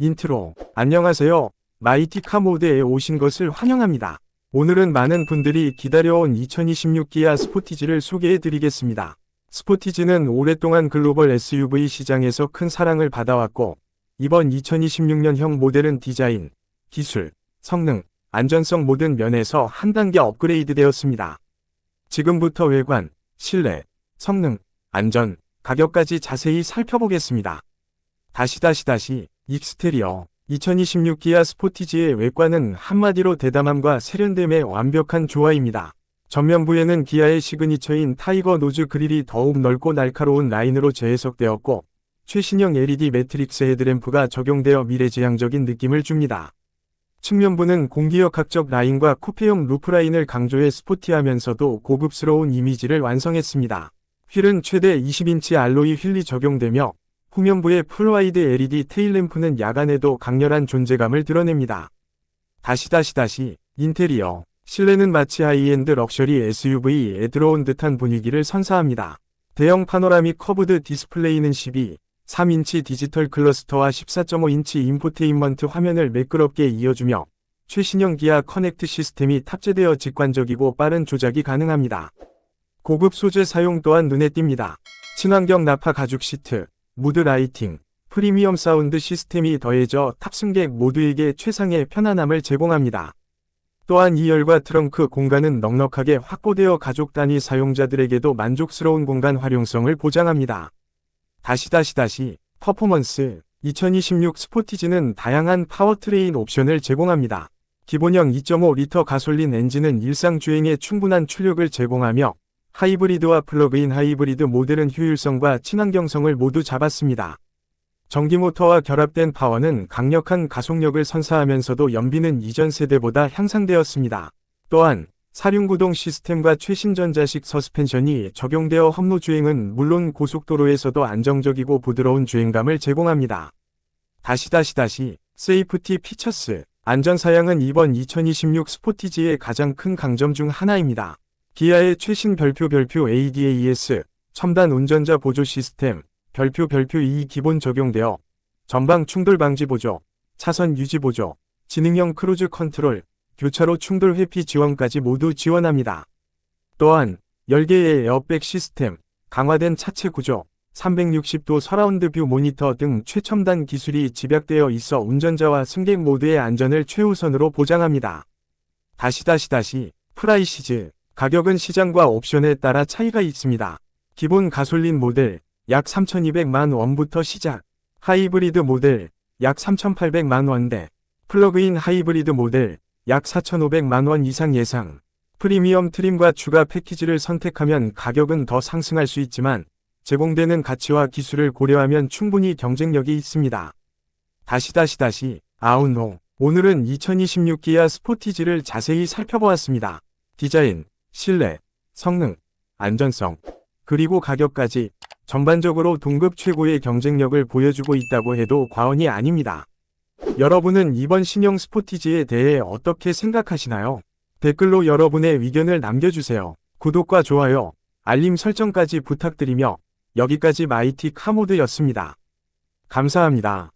인트로. 안녕하세요. 마이티 카 모드에 오신 것을 환영합니다. 오늘은 많은 분들이 기다려온 2026 기아 스포티지를 소개해 드리겠습니다. 스포티지는 오랫동안 글로벌 SUV 시장에서 큰 사랑을 받아왔고, 이번 2026년형 모델은 디자인, 기술, 성능, 안전성 모든 면에서 한 단계 업그레이드 되었습니다. 지금부터 외관, 실내, 성능, 안전, 가격까지 자세히 살펴보겠습니다. 다시 다시 다시 익스테리어 2026 기아 스포티지의 외관은 한마디로 대담함과 세련됨의 완벽한 조화입니다. 전면부에는 기아의 시그니처인 타이거 노즈 그릴이 더욱 넓고 날카로운 라인으로 재해석되었고 최신형 LED 매트릭스 헤드램프가 적용되어 미래지향적인 느낌을 줍니다. 측면부는 공기역학적 라인과 쿠페형 루프라인을 강조해 스포티하면서도 고급스러운 이미지를 완성했습니다. 휠은 최대 20인치 알로이 휠이 적용되며 후면부의 풀와이드 LED 테일램프는 야간에도 강렬한 존재감을 드러냅니다. 다시 다시 다시 인테리어 실내는 마치 하이엔드 럭셔리 SUV에 들어온 듯한 분위기를 선사합니다. 대형 파노라믹 커브드 디스플레이는 12, 3인치 디지털 클러스터와 14.5인치 인포테인먼트 화면을 매끄럽게 이어주며 최신형 기아 커넥트 시스템이 탑재되어 직관적이고 빠른 조작이 가능합니다. 고급 소재 사용 또한 눈에 띕니다. 친환경 나파 가죽 시트, 무드 라이팅, 프리미엄 사운드 시스템이 더해져 탑승객 모두에게 최상의 편안함을 제공합니다. 또한 2열과 트렁크 공간은 넉넉하게 확보되어 가족 단위 사용자들에게도 만족스러운 공간 활용성을 보장합니다. 다시 다시 다시 퍼포먼스 2026 스포티지는 다양한 파워트레인 옵션을 제공합니다. 기본형 2.5리터 가솔린 엔진은 일상 주행에 충분한 출력을 제공하며 하이브리드와 플러그인 하이브리드 모델은 효율성과 친환경성을 모두 잡았습니다. 전기 모터와 결합된 파워는 강력한 가속력을 선사하면서도 연비는 이전 세대보다 향상되었습니다. 또한 사륜구동 시스템과 최신 전자식 서스펜션이 적용되어 험로 주행은 물론 고속도로에서도 안정적이고 부드러운 주행감을 제공합니다. 다시 다시 다시 세이프티 피처스 안전사양은 이번 2026 스포티지의 가장 큰 강점 중 하나입니다. 기아의 최신 별표 별표 ADAS 첨단 운전자 보조 시스템 별표 별표 2 기본 적용되어 전방 충돌 방지 보조, 차선 유지 보조, 지능형 크루즈 컨트롤, 교차로 충돌 회피 지원까지 모두 지원합니다. 또한 10개의 에어백 시스템, 강화된 차체 구조, 360도 서라운드 뷰 모니터 등 최첨단 기술이 집약되어 있어 운전자와 승객 모두의 안전을 최우선으로 보장합니다. 다시 다시 다시 프라이시즈 가격은 시장과 옵션에 따라 차이가 있습니다. 기본 가솔린 모델 약 3,200만 원부터 시작, 하이브리드 모델 약 3,800만 원대, 플러그인 하이브리드 모델 약 4,500만 원 이상 예상, 프리미엄 트림과 추가 패키지를 선택하면 가격은 더 상승할 수 있지만 제공되는 가치와 기술을 고려하면 충분히 경쟁력이 있습니다. 다시 다시 다시 아웃노 오늘은 2026 기아 스포티지를 자세히 살펴보았습니다. 디자인, 실내, 성능, 안전성, 그리고 가격까지 전반적으로 동급 최고의 경쟁력을 보여주고 있다고 해도 과언이 아닙니다. 여러분은 이번 신형 스포티지에 대해 어떻게 생각하시나요? 댓글로 여러분의 의견을 남겨주세요. 구독과 좋아요, 알림 설정까지 부탁드리며 여기까지 마이티 카모드였습니다. 감사합니다.